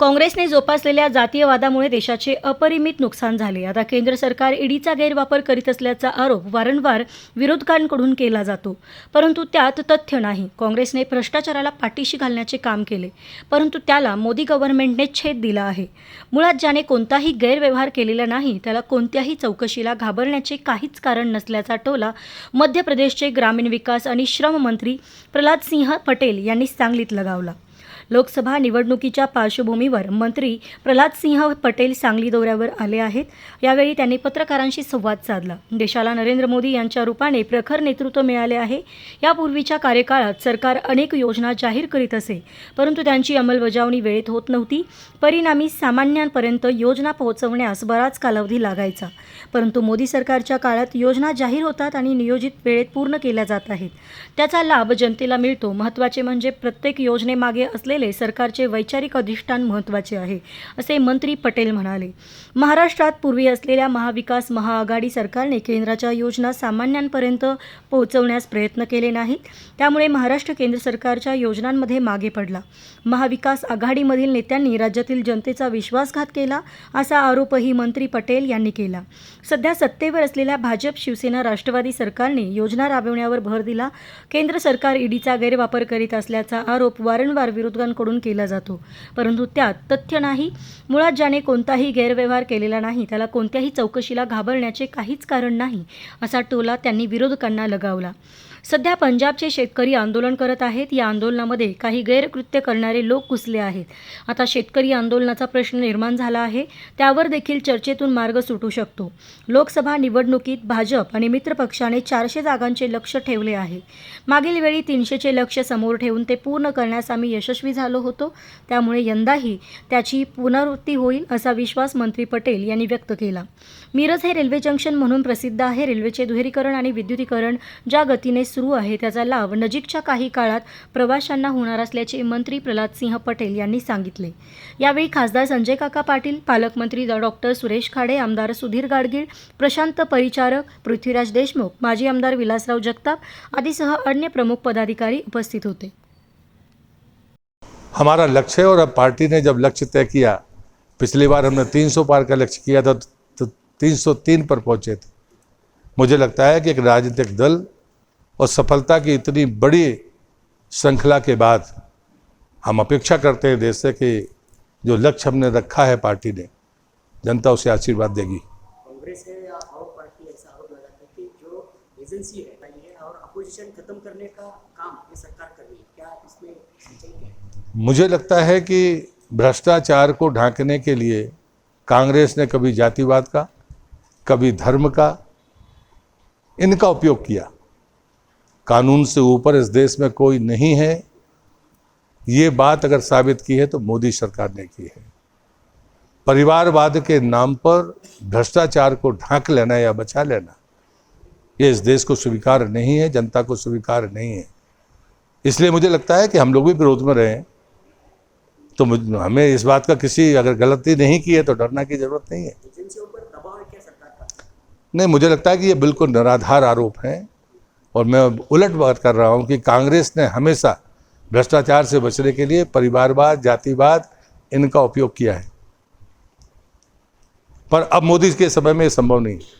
काँग्रेसने जोपासलेल्या जातीयवादामुळे देशाचे अपरिमित नुकसान झाले. आता केंद्र सरकार ईडीचा गैरवापर करीत असल्याचा आरोप वारंवार विरोधकांकडून केला जातो. परंतु त्यात तथ्य नाही. काँग्रेसने भ्रष्टाचाराला पाठीशी घालण्याचे काम केले परंतु त्याला मोदी गव्हर्नमेंटने छेद दिला आहे. मुळात ज्याने कोणताही गैरव्यवहार केलेला नाही त्याला कोणत्याही चौकशीला घाबरण्याचे काहीच कारण नसल्याचा टोला मध्य प्रदेशचे ग्रामीण विकास आणि श्रम मंत्री प्रल्हाद सिंह पटेल यांनी सांगलीत लगावला. लोकसभा निवडणुकीच्या पार्श्वभूमीवर मंत्री प्रल्हाद सिंह पटेल सांगली दौऱ्यावर आले आहेत. यावेळी त्यांनी पत्रकारांशी संवाद साधला. देशाला नरेंद्र मोदी यांच्या रूपाने प्रखर नेतृत्व मिळाले आहे. यापूर्वीच्या कार्यकाळात सरकार अनेक योजना जाहीर करीत असे परंतु त्यांची अंमलबजावणी वेळेत होत नव्हती. परिणामी सामान्यांपर्यंत योजना पोहोचवण्यास बराच कालावधी लागायचा. परंतु मोदी सरकारच्या काळात योजना जाहीर होतात आणि नियोजित वेळेत पूर्ण केल्या जात आहेत. त्याचा लाभ जनतेला मिळतो. महत्त्वाचे म्हणजे प्रत्येक योजनेमागे असलेले असलेले सरकारचे वैचारिक अधिष्ठान महत्त्वाचे आहे असे मंत्री पटेल म्हणाले. महाराष्ट्रात पूर्वी असलेल्या महाविकास महाआघाडी सरकारने केंद्राच्या योजना सामान्यांपर्यंत पोहोचवण्यास प्रयत्न केले नाहीत त्यामुळे महाराष्ट्र केंद्र सरकारच्या योजनांमध्ये मागे पडला. महाविकास आघाडीमधील नेत्यांनी राज्यातील जनतेचा विश्वासघात केला असा आरोपही मंत्री पटेल यांनी केला. सध्या सत्तेवर असलेल्या भाजप शिवसेना राष्ट्रवादी सरकारने योजना राबविण्यावर भर दिला. केंद्र सरकार ईडीचा गैरवापर करीत असल्याचा आरोप वारंवार विरोधकांकडून केला जातो. परंतु त्यात तथ्य नाही. मुळात ज्याने कोणताही गैरव्यवहार केलेला नाही त्याला कोणत्याही चौकशीला घाबरण्याचे काहीच कारण नाही असा टोला त्यांनी विरोधकांना लगावला. सध्या पंजाबचे शेतकरी आंदोलन करत आहेत. या आंदोलनामध्ये काही गैरकृत्य करणारे लोक घुसले आहेत. आता शेतकरी आंदोलनाचा प्रश्न निर्माण झाला आहे. त्यावर देखील चर्चेतून मार्ग सुटू शकतो. लोकसभा निवडणुकीत भाजप आणि मित्रपक्षाने चारशे जागांचे लक्ष ठेवले आहे. मागील वेळी तीनशेचे लक्ष समोर ठेवून ते पूर्ण करण्यास आम्ही यशस्वी झालो होतो. त्यामुळे यंदाही त्याची पुनरावृत्ती होईल असा विश्वास मंत्री पटेल यांनी व्यक्त केला. मिरज हे रेल्वे जंक्शन म्हणून प्रसिद्ध आहे. रेल्वेचे दुहेरीकरण आणि विद्युतीकरण ज्या गतीने सुरू आहे. त्याचा लाभ नजीकच्या काही काळात प्रवाशांना होणार असल्याचे मंत्री प्रल्हाद सिंह पटेल यांनी सांगितले. यावेळी खासदार संजय काका पाटील पालकमंत्री डॉक्टर सुरेश खाडे आमदार सुधीर गाडगीळ प्रशांत परिचारक पृथ्वीराज देशमुख माजी आमदार विलासराव जगताप आदीसह अन्य प्रमुख पदाधिकारी उपस्थित होते. हमारा लक्ष्य है और अब पार्टी ने जब लक्ष्य तय किया पिछली बार हमने 300 पार का लक्ष्य किया था तो 303 पर पहुंचे थे। मुझे लगता है कि एक राजनीतिक दल और सफलता की इतनी बड़ी श्रृंखला के बाद हम अपेक्षा करते हैं देश से कि जो लक्ष्य हमने रखा है पार्टी ने जनता उसे आशीर्वाद देगी। कांग्रेस है या और पार्टी ऐसा आरोप लगाती है कि जो एजेंसी है और अपोजिशन खत्म करने का काम ये सरकार कर रही है क्या इसमें मुझे लगता है कि भ्रष्टाचार को ढांकने के लिए कांग्रेस ने कभी जातिवाद का कभी धर्म का इनका उपयोग किया। कानून से ऊपर इस देश में कोई नहीं है। ये बात अगर साबित की है तो मोदी सरकार ने की है। परिवारवाद के नाम पर भ्रष्टाचार को ढांक लेना या बचा लेना ये इस देश को स्वीकार नहीं है जनता को स्वीकार नहीं है। इसलिए मुझे लगता है कि हम लोग भी विरोध में रहें। तो हमें इस बात का किसी अगर गलती नहीं की है तो डरना की ज़रूरत नहीं है। नहीं मुझे लगता है कि ये बिल्कुल निराधार आरोप हैं। और मैं उलट बात कर रहा हूँ कि कांग्रेस ने हमेशा भ्रष्टाचार से बचने के लिए परिवारवाद, जातिवाद, इनका उपयोग किया है। पर अब मोदी के समय में संभव नहीं है।